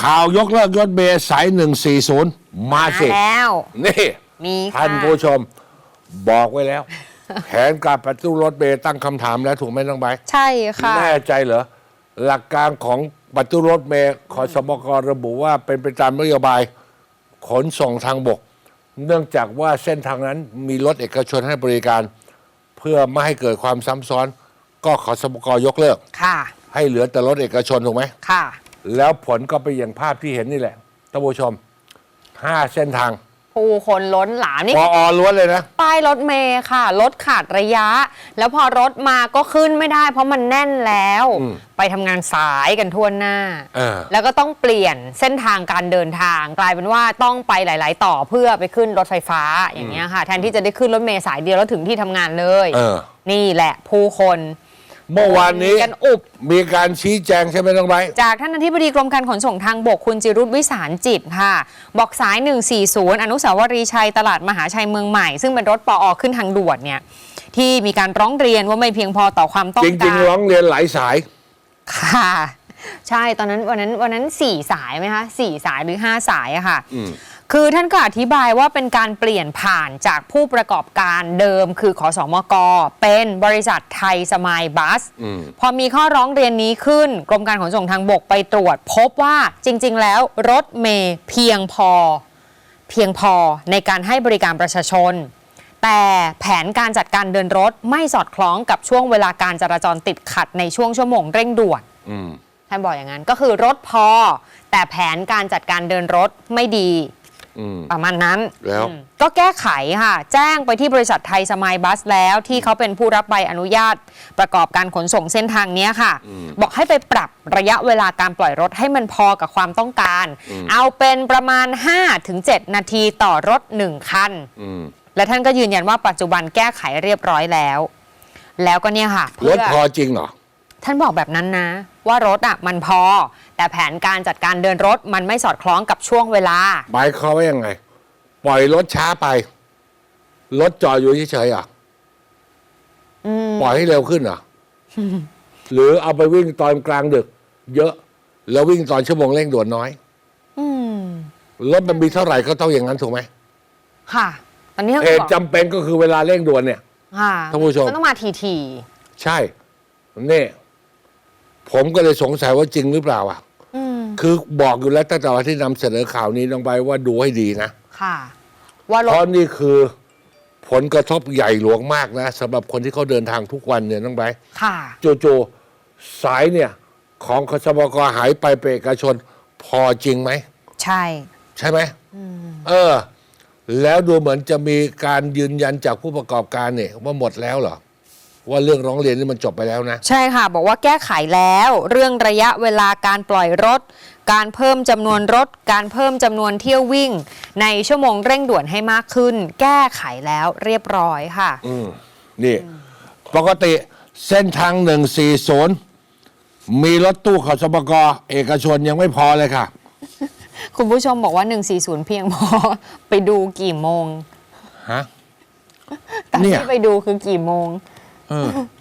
ข่าวยกเลิกรถเมล์สาย 140 มาสิ แล้ว นี่มีค่ะท่านผู้ชมบอกไว้แล้ว แผนการปฏิรูปรถเมล์ตั้งคำถามแล้วถูกไหมน้องใบร์ทใช่ค่ะ แน่ใจเหรอ หลักการของปฏิรูปรถเมล์ขอสมกระบุว่าเป็นไปตามนโยบาย ขนส่งทางบก เนื่องจากว่าเส้นทางนั้นมีรถเอกชนให้บริการ เพื่อไม่ให้เกิดความซ้ำซ้อน ก็ขอสมกยกเลิก ค่ะ ให้เหลือแต่รถเอกชนถูกไหม ค่ะ แล้วผลก็ไปนอย่างภาพที่เห็นนี่แหละท่านผู้ชมห้าเส้นทางผู้คนล้นหลามนี่ปอล้วนเลยนะ ป้ายรถเมย์ค่ะ รถขาดระยะ แล้วพอรถมาก็ขึ้นไม่ได้ เพราะมันแน่นแล้ว อืมไปทำงานสายกันทั่วหน้า เออ แล้วก็ต้องเปลี่ยนเส้นทางการเดินทาง กลายเป็นว่าต้องไปหลาย ๆ ต่อเพื่อไปขึ้นรถไฟฟ้าอย่างเงี้ยค่ะ แทนที่จะได้ขึ้นรถเมย์สายเดียวแล้วถึงที่ทำงานเลย เออ นี่แหละผู้คน เมื่อวานนี้ กันอุบ มีการชี้แจงใช่ไหมน้องไบร์ท จากท่านอธิบดีกรมการขนส่งทางบกคุณจิรุธวิสารจิตค่ะ บอกสาย 140 อนุสาวรีย์ชัยตลาดมหาชัยเมืองใหม่ ซึ่งเป็นรถปออขึ้นทางด่วนเนี่ยที่มีการร้องเรียนว่าไม่เพียงพอต่อความต้องจการริง ๆ ร้องเรียนหลายสาย ค่ะ ใช่ตอนนั้นวันนั้นวันนั้นสี่สายไหมคะสี่สายหรือห้าสายอะค่ะ อืม คือท่านก็อธิบายว่าเป็นการเปลี่ยนผ่านจากผู้ประกอบการเดิมคือขอสอมกเป็นบริษัทไทยสมายบัสอืมพอมีข้อร้องเรียนนี้ขึ้น กรมการขนส่งทางบกไปตรวจ พบว่าจริง ๆ แล้วรถเมย์เพียงพอ เพียงพอในการให้บริการประชาชน แต่แผนการจัดการเดินรถไม่สอดคล้องกับช่วงเวลาการจราจรติดขัดในช่วงชั่วโมงเร่งด่วนอืมท่านบอกอย่างนั้นก็คือรถพอ แต่แผนการจัดการเดินรถไม่ดีอืม ประมาณนั้น แล้วอืมก็แก้ไขค่ะ แจ้งไปที่บริษัทไทยสมายบัสแล้วที่เขาเป็นผู้รับใบอนุญาต ประกอบการขนส่งเส้นทางเนี้ยค่ะ บอกให้ไปปรับระยะเวลาการปล่อยรถให้มันพอกับความต้องการ เอาเป็นประมาณ 5-7 นาทีต่อรถ 1 คันอืมและท่านก็ยืนยันว่าปัจจุบันแก้ไขเรียบร้อยแล้ว แล้วก็เนี่ยค่ะรเพื่ถพอจริงเหรอ ท่านบอกแบบนั้นนะ ว่ารถอะมันพอ แต่แผนการจัดการเดินรถมันไม่สอดคล้องกับช่วงเวลา หมายเขามว่ายังไง ปล่อยรถช้าไป รถจอดอยู่เฉยๆอะอืม ปล่อยให้เร็วขึ้นเหรอหรือเอาไปวิ่งตอนกลางดึก เยอะ แล้ววิ่งตอนชั่วโมงเร่งด่วนน้อยอืม รถมันมีเท่าไหร่ก็ต้องอย่างนั้นถูกไหมค่ะ ตอนนี้ท่านเหก็ตุบอกจำเป็นก็คือเวลาเร่งด่วนเนี่ย ค่ะท่านผู้ชมมันต้องมาทีทีใช่นี่ ผมก็เลยสงสัยว่าจริงหรือเปล่าอะๆอืมคือบอกอยู่แล้วตั้งแต่วันที่นำเสนอข่าวนี้ลงไปว่าดูให้ดีนะ ค่ะ ว่ารเพถราะนี่คือผลกระทบใหญ่หลวงมากนะสำหรับคนที่เขาเดินทางทุกวันเนี่ยน้องไบร์ท ค่ะโจๆสายเนี่ยของคสมกหายไปเป็นเอกชน พอจริงไหม ใช่ ใช่ไหมเออ แล้วดูเหมือนจะมีการยืนยันจากผู้ประกอบการเนี่ยว่าหมดแล้วเหรอ ว่าเรื่องร้องเรียนนี่มันจบไปแล้วนะ ใช่ค่ะ บอกว่าแก้ไขแล้ว เรื่องระยะเวลาการปล่อยรถ การเพิ่มจำนวนรถ การเพิ่มจำนวนเที่ยววิ่ง ในชั่วโมงเร่งด่วนให้มากขึ้น แก้ไขแล้วเรียบร้อยค่ะ อืมนี่ ปกติเส้นทางหนึ่งสี่ศูนย์มีรถตู้ขสมกเอกชนยังไม่พอเลยค่ะ คุณผู้ชมบอกว่า 140 เพียงพอ ไปดูกี่โมงฮะตอนเนี่ย ที่ไปดูคือกี่โมงเออ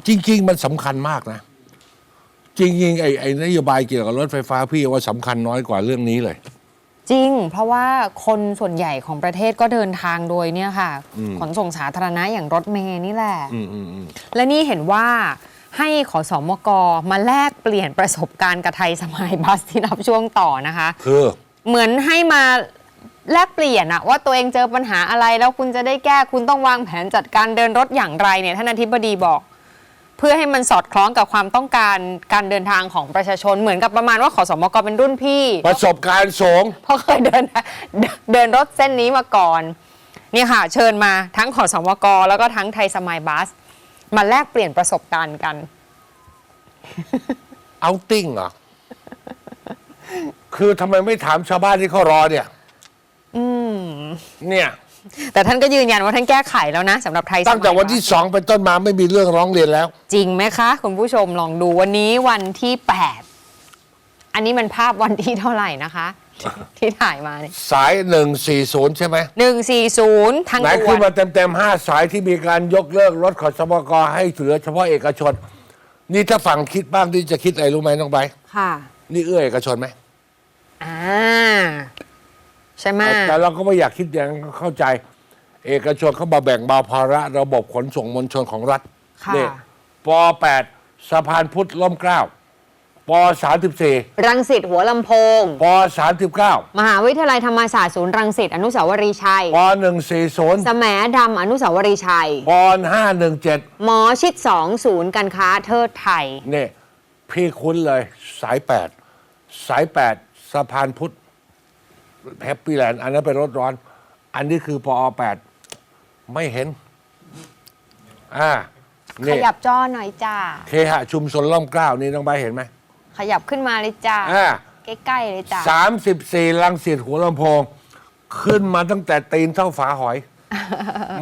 จริง ๆ มันสำคัญมากนะ จริงๆไอ้ไอ้นโยบายเกี่ยวกับรถไฟฟ้าพี่ว่าสำคัญน้อยกว่าเรื่องนี้เลย จริง เพราะว่าคนส่วนใหญ่ของประเทศก็เดินทางโดยเนี่ยค่ะอืมขนส่งสาธารณะอย่างรถเมย์นี่แหละ อืมอืมอืมและนี่เห็นว่าให้ขอสอมกมาแลกเปลี่ยนประสบการณ์กับไทยสมัยบัสที่รับช่วงต่อนะคะ คือ เหมือนให้มา แลกเปลี่ยนอะว่าตัวเองเจอปัญหาอะไร แล้วคุณจะได้แก้คุณต้องวางแผนจัดการเดินรถอย่างไรเนี่ยท่านอธิบดีบอก เพื่อให้มันสอดคล้องกับความต้องการการเดินทางของประชาชนเหมือนกับประมาณว่าขอสมกเป็นรุ่นพี่ ประสบการณ์สูงเพราะเคยเดินเดินรถเส้นนี้มาก่อนเนี่ยค่ะ เชิญมาทั้งขอสมกแล้วก็ทั้งไทยสมายบัส มาแลกเปลี่ยนประสบการณ์กัน เอาติ้งเหรอคือทำไมไม่ถามชาวบ้านที่เขารอเนี่ย อืม เนี่ย แต่ท่านก็ยืนยันว่าท่านแก้ไขแล้วนะสำหรับไทยสมัยตั้งแต่วันที่สองเป็นต้นมาไม่มีเรื่องร้องเรียนแล้ว จริงไหมคะ คุณผู้ชมลองดูวันนี้วันที่ 8 อันนี้มันภาพวันที่เท่าไหร่นะคะ ที่ถ่ายมาเนี่ยสายหนึ่งสี่ศูนย์ใช่ไหมหนึ่งสี่ศูนย์ทางไหนด่วขึ้นนมาเต็มๆห้าสายที่มีการยกเลิกรถขอสมกให้เหลือเฉพาะเอกชน นี่ถ้าฝั่งคิดบ้างที่จะคิดอะไรรู้ไหมน้องใบร์ทค่ะ นี่เอื้อเอกชนไหมออ่า ใช่ไหมแต่เราก็ไม่อยากคิดอย่างนั้นเข้าใจ เอกชนเขามาแบ่งเบาภาระระบบขนส่งมวลชนของรัฐค่ะนี่ป .8 สะพานพุทธล่มเกล้าป .34 รังสิตหัวลำโพง ป .39 มหาวิทยาลัยธรรมศาสตร์ศูนย์รังสิตอนุสาวรีย์ชัย ป .140 สแหมดำอนุสาวรีย์ชัย ป .517 หมอชิดสองศูนย์การค้าเทิดไทย นี่พี่คุ้นเลยสาย 8 สาย 8 สะพานพุทธ แฮปปี้แลนด์อันนั้นเป็นรถร้อน อันนี้คือปอ8ไม่เห็น อ่าขนี่ยับจอหน่อยจ้า เคหะชุมชนล่อมเกล้านี่น้องใบร์ทเห็นไหมขยับขึ้นมาเลยจ้า อ่า ใกล้ๆเลยจ้า สามสิบสี่ลังสิตหัวลำโพง ขึ้นมาตั้งแต่ตีนเท่าฝาหอย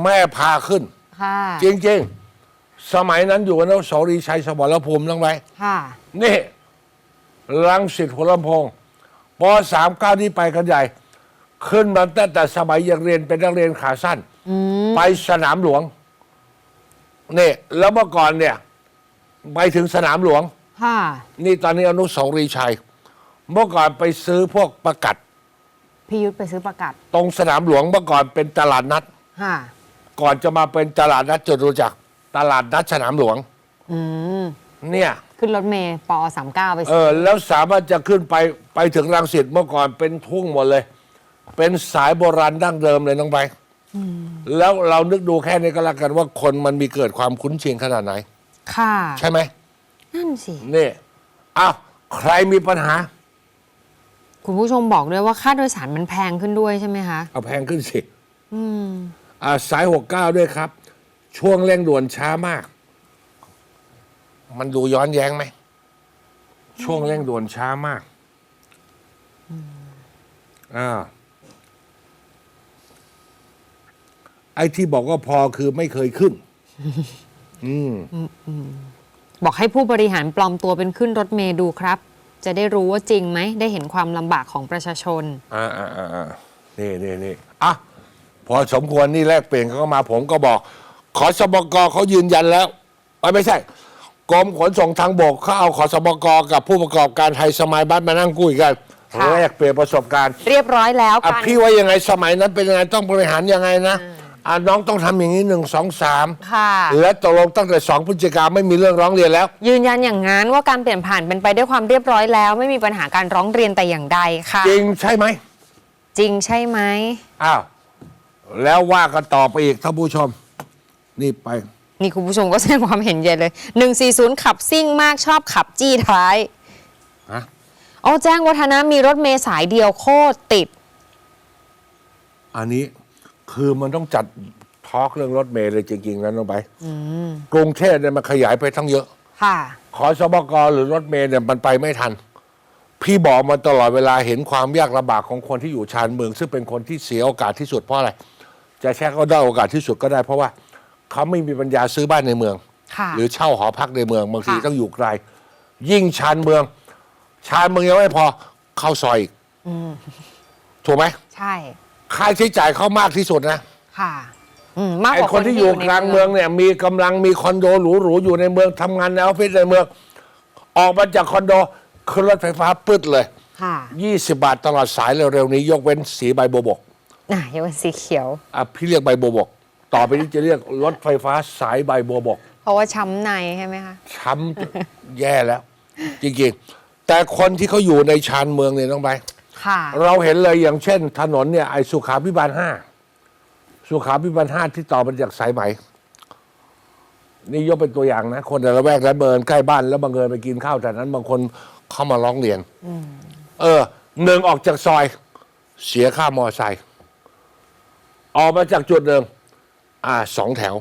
แม่พาขึ้น ค่ะ จริง ๆ สมัยนั้นอยู่อนุสาวรีย์ชัยสมรภูมิน้องใบร์ทค่ะ นี่ลังสิตหัวลำโพง ปสามเก้านี่ไปกันใหญ่ ขึ้นมาตั้งแต่สมัยยังเรียนเป็นนักเรียนขาสั้นไปสนามหลวงนี่แล้วเมื่อก่อนเนี่ย ไปถึงสนามหลวงค่ะนี่ตอนนี้อนุสาวรีย์ชัย เมื่อก่อนไปซื้อพวกประกัดพี่ยุทธไปซื้อประกาศตรงสนามหลวงเมื่อก่อนเป็นตลาดนัดค่ะก่อนจะมาเป็นตลาดนัดจตุจักรตลาดนัดสนามหลวงอืมเนี่ย ขึ้นรถเมย์ปอสามเก้าไปเออแล้วสามารถจะขึ้นไปไปถึงรังสิตเมื่อก่อนเป็นทุ่งหมดเลย เป็นสายโบราณดั้งเดิมเลยน้องไปแล้วเรานึกดูแค่นี้ก็แล้วกันว่าคนมันมีเกิดความคุ้นชินขนาดไหน ค่ะ ใช่ไหมนั่นสิ นี่อ้าวใครมีปัญหา คุณผู้ชมบอกด้วยว่าค่าโดยสารมันแพงขึ้นด้วยใช่ไหมคะเอาแพงขึ้นสิ อืมอ่าสายหกเก้าด้วยครับ ช่วงเร่งด่วนช้ามาก มันดูย้อนแย้งไหม ช่วงเร่งด่วนช้ามากอ่าไอ้ที่บอกว่าพอคือไม่เคยขึ้น อืม บอกให้ผู้บริหารปลอมตัวเป็นขึ้นรถเมย์ดูครับ จะได้รู้ว่าจริงไหม ได้เห็นความลำบากของประชาชน อ่าอ่าอ่าอ่านี่นี่นี่อะ พอสมควรนี่แลกเปลี่ยนเขาก็มาผมก็บอก ขอสมกเขายืนยันแล้วเอ้ยไม่ใช่ กรมขนส่งทางบกเขาเอาขอสมกกับผู้ประกอบการไทยสมัยบัสมานั่งคุยกันค่ะ แลกเปลี่ยนประสบการณ์เรียบร้อยแล้วอะการพี่ว่ายังไงสมัยนั้นเป็นยังไงต้องบริหารยังไงนะอะน้องต้องทำอย่างนี้หนึ่งสองสามค่ะ และตกลงตั้งแต่สองพฤศจิกาไม่มีเรื่องร้องเรียนแล้ว ยืนยันอย่างนั้นว่าการเปลี่ยนผ่านเป็นไปด้วยความเรียบร้อยแล้ว ไม่มีปัญหาการร้องเรียนแต่อย่างใดค่ะ จริงใช่ไหมจริงใช่ไหม อ้าวแล้วว่ากันต่อไปอีกท่านผู้ชม นี่ไป นี่คุณผู้ชมก็แสดงความเห็นเยอะเลย 140 ขับซิ่งมากชอบขับจี้ท้ายฮะอ๋อแจ้งวัฒนะมีรถเมย์สายเดียวโคตรติด อันนี้คือมันต้องจัดทอล์กเรื่องรถเมล์เลยจริงๆนะน้องไปกรุงเทพเนี่ยมันขยายไปทั้งเยอะ ค่ะ ขอสมกหรือรถเมล์เนี่ยมันไปไม่ทัน พี่บอกมาตลอดเวลาเห็นความยากลำบากของคนที่อยู่ชานเมือง ซึ่งเป็นคนที่เสียโอกาสที่สุดเพราะอะไร จะแช่ก็ได้โอกาสที่สุดก็ได้เพราะว่า เขาไม่มีปัญญาซื้อบ้านในเมือง ค่ะ หรือเช่าหอพักในเมืองบางทีค่ะ ต้องอยู่ไกล ยิ่งชานเมือง ชานเมืองยังไม่พอเข้าซอยอีกถูกไหมใช่ค่าใช้จ่ายเขามากที่สุดนะค่ะ อืมมากกไอ้ว่าคนที่อยู่กลางเมืองเนี่ย มีกำลังมีคอนโดหรูๆอยู่ในเมืองทำงานในออฟฟิศในเมือง ออกมาจากคอนโดขึ้นรถไฟฟ้าปึ๊ดเลย ค่ะ 20 บาทตลอดสายเร็วๆนี้ ยกเว้นสีใบบัวบกน่ะยังเป็นสีเขียว อะพี่เรียกใบบัวบก ต่อไปนี้จะเรียกรถไฟฟ้าสายใบบัวบกเพราะว่าช้ำในใช่ไหมคะ ช้ำ แย่แล้ว จริงๆ แต่คนที่เขาอยู่ในชานเมืองเนี่ยน้องใบค่ะ เราเห็นเลยอย่างเช่น ถนนเนี่ยไอ้สุขาพิบาลห้าสุขาพิบาลห้าที่ต่อมาจากสายไหมนี่ยกเป็นตัวอย่างนะ คนในละแวกและเบิร์นใกล้บ้านแล้วบังเอิญไปกินข้าวแต่นั้น บางคนเข้ามาร้องเรียนเออหนึ่งออกจากซอย เสียค่ามอไซค์ออกมาจากจุดเดิม อ่าสองแถว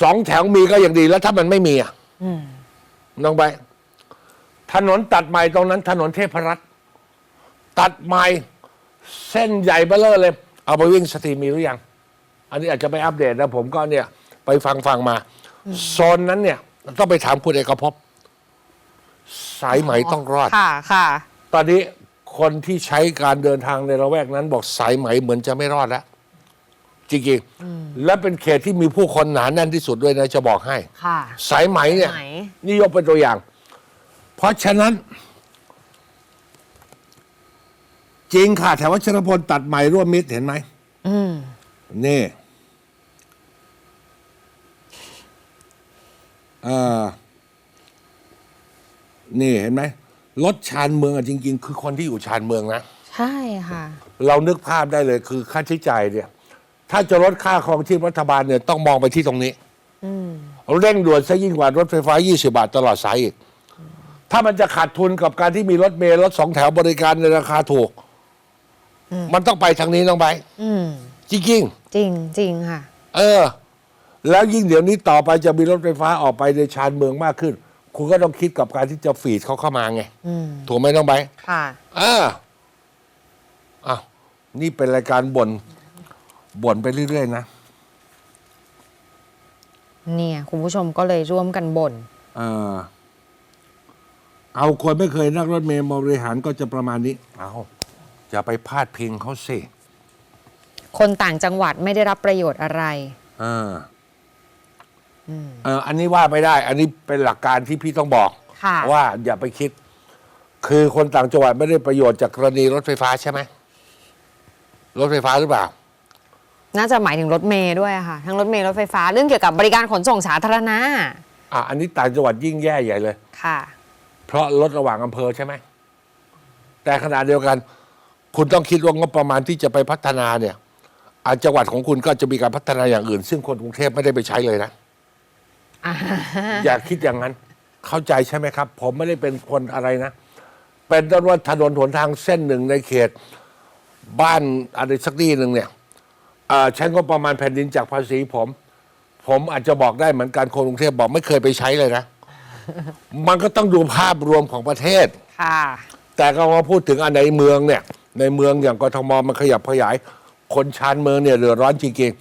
สองแถวมีก็ยังดีแล้วถ้ามันไม่มีอะน้องไป ถนนตัดใหม่ตรงนั้น ถนนเทพรัตน์ตัดใหม่เส้นใหญ่เบ้อเร่อเลย เอาไปวิ่งสตรีมมีหรือยัง อันนี้อาจจะไปอัปเดตนะผมก็เนี่ย ไปฟังฟังมาโซนนั้นเนี่ยต้องไปถามคุณเอกภพสายไหมต้องรอดค่ะค่ะ ตอนนี้คนที่ใช้การเดินทางในละแวกนั้น บอกสายไหมเหมือนจะไม่รอดแล้ว จริงๆ และเป็นเขตที่มีผู้คนหนาแน่นที่สุดด้วยนะจะบอกให้ ค่ะ สายไหมเนี่ยไหม นี่ยกเป็นตัวอย่าง เพราะฉะนั้น จริงค่ะแถววัชรพลตัดใหม่ร่วมมิตรเห็นไหมอืมนี่เออนี่เห็นไหมรถชานเมืองอะจริง ๆ คือคนที่อยู่ชานเมืองนะ ใช่ค่ะ เรานึกภาพได้เลยคือค่าใช้จ่ายเนี่ย ถ้าจะลดค่าครองชีพรัฐบาลเนี่ยต้องมองไปที่ตรงนี้อืมเร่งด่วนซะยิ่งกว่ารถไฟฟ้า 20 บาทตลอดสายอีก ถ้ามันจะขาดทุนกับการที่มีรถเมล์รถสองแถวบริการในราคาถูก มันต้องไปทางนี้ต้องไปอืมจริงจริงจริงค่ะๆเออ แล้วยิ่งเดี๋ยวนี้ต่อไปจะมีรถไฟฟ้าออกไปในชานเมืองมากขึ้น คุณก็ต้องคิดกับการที่จะฟีดเขาเข้ามาไงอืมถูกไหมต้องไปค่ะเอออ้าวนี่เป็นรายการบ่น บ่นไปเรื่อย ๆ นะ เนี่ย คุณผู้ชมก็เลยร่วมกันบ่นเออเอาคนไม่เคยนั่งรถเมล์มาบริหารก็จะประมาณนี้ เอาอย่าไปพาดพิงเขาสิคนต่างจังหวัดไม่ได้รับประโยชน์อะไรเอออเออ อันนี้ว่าไม่ได้ อันนี้เป็นหลักการที่พี่ต้องบอก ค่ะว่าอย่าไปคิด คือคนต่างจังหวัดไม่ได้ประโยชน์จากกรณีรถไฟฟ้าใช่ไหมรถไฟฟ้าหรือเปล่า น่าจะหมายถึงรถเมย์ด้วยอะค่ะ ทั้งรถเมย์รถไฟฟ้าเรื่องเกี่ยวกับบริการขนส่งสาธารณะอะอันนี้ต่างจังหวัดยิ่งแย่ใหญ่เลย ค่ะ เพราะรถระหว่างอำเภอใช่ไหม แต่ขณะเดียวกัน คุณต้องคิดว่างบประมาณที่จะไปพัฒนาเนี่ยอาจังหวัดของคุณก็จะมีการพัฒนาอย่างอื่น ซึ่งคนกรุงเทพไม่ได้ไปใช้เลยนะ อ่าอย่าคิดอย่างนั้น เข้าใจใช่ไหมครับ ผมไม่ได้เป็นคนอะไรนะ เป็นต้นว่าถนนหนทางเส้นหนึ่งในเขต บ้านอะไรสักที่หนึ่งเนี่ยเอ่อ ใช้งบประมาณแผ่นดินจากภาษีผม ผมอาจจะบอกได้เหมือนกันคนกรุงเทพบอกไม่เคยไปใช้เลยนะ มันก็ต้องดูภาพรวมของประเทศ ค่ะ แต่ก็มาพูดถึงอันในเมืองเนี่ย ในเมืองอย่างกทมมันขยับขยาย คนชานเมืองเนี่ยเดือดร้อนจริง